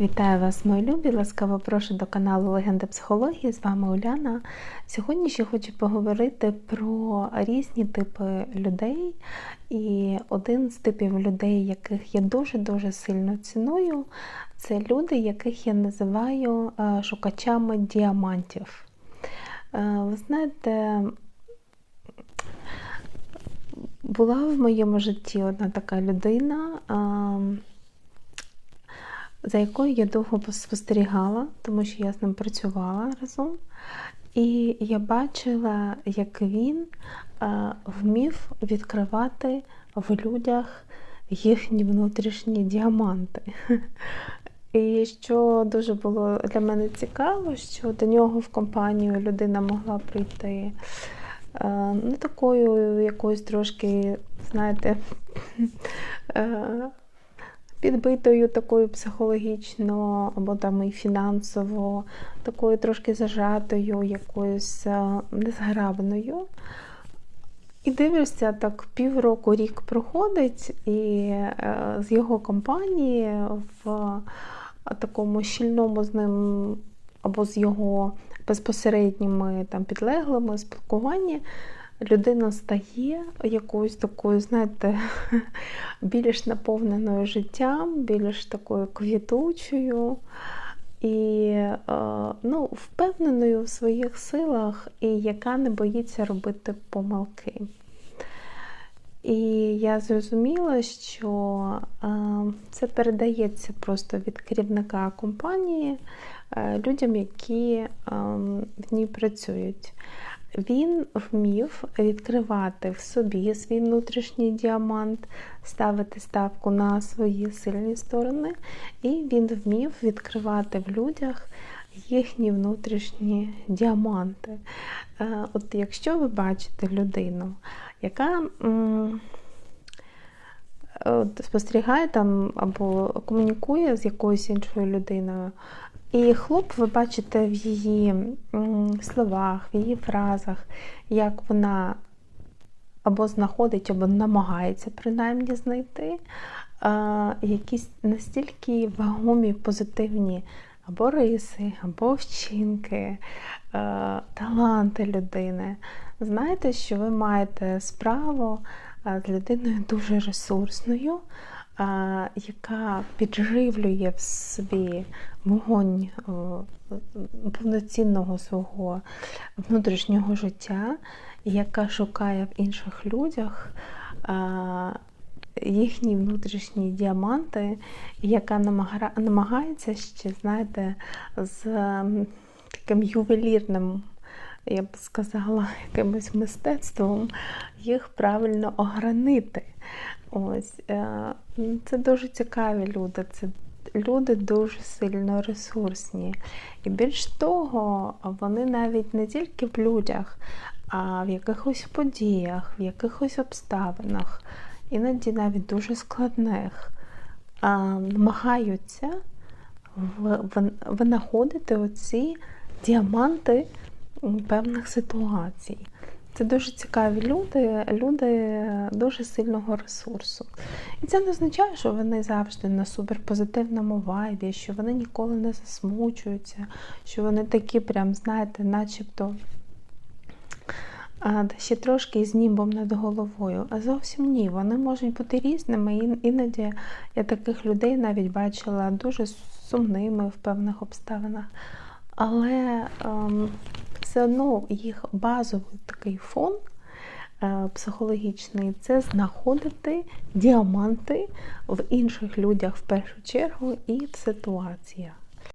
Вітаю вас, мої любі! Ласкаво прошу до каналу Легенда психології. З вами Уляна. Сьогодні ще хочу поговорити про різні типи людей. І один з типів людей, яких я дуже-дуже сильно ціную, це люди, яких я називаю е, шукачами діамантів. Е, ви знаєте, була в моєму житті одна така людина за якою я довго спостерігала, тому що я з ним працювала разом. І я бачила, як він е, вмів відкривати в людях їхні внутрішні діаманти. І що дуже було для мене цікаво, що до нього в компанію людина могла прийти не такою якоюсь трошки, знаєте, е, підбитою такою психологічно, або там і фінансово, такою трошки зажатою, якоюсь е, незграбною. І дивишся, так півроку рік проходить, і е, з його компанії в такому щільному з ним або з його безпосередніми там підлеглими спілкуванні людина стає якоюсь такою, знаєте, більш наповненою життям, більш такою квітучою і е, ну, впевненою в своїх силах, і яка не боїться робити помилки. І я зрозуміла, що е, це передається просто від керівника компанії е, людям, які в ній працюють. Він вмів відкривати в собі свій внутрішній діамант, ставити ставку на свої сильні сторони, і він вмів відкривати в людях їхні внутрішні діаманти. Е, от Якщо ви бачите людину, яка спостерігає там або комунікує з якоюсь іншою людиною, і хлоп, ви бачите в її словах, в її фразах, як вона або знаходить, або намагається принаймні знайти якісь настільки вагомі позитивні або риси, або вчинки, таланти людини. Знаєте, що ви маєте справу з людиною дуже ресурсною яка підживлює в собі вогонь повноцінного свого внутрішнього життя, яка шукає в інших людях їхні внутрішні діаманти, яка намагається ще, знаєте, з таким ювелірним. Я б сказала, якимось мистецтвом їх правильно огранити. Ось е, це дуже цікаві люди. Це люди дуже сильно ресурсні. І більш того, вони навіть не тільки в людях, а в якихось подіях, в якихось обставинах, іноді навіть дуже складних, намагаються винаходити оці діаманти певних ситуацій. Це дуже цікаві люди, люди дуже сильного ресурсу. І це не означає, що вони завжди на суперпозитивному вайбі, що вони ніколи не засмучуються, що вони такі, прям, знаєте, начебто ще трошки з німбом над головою. А зовсім ні. Вони можуть бути різними. Іноді я таких людей навіть бачила дуже сумними в певних обставинах. Але. Ем, все одно їх базовий такий фон е, психологічний це знаходити діаманти в інших людях в першу чергу і в ситуаціях.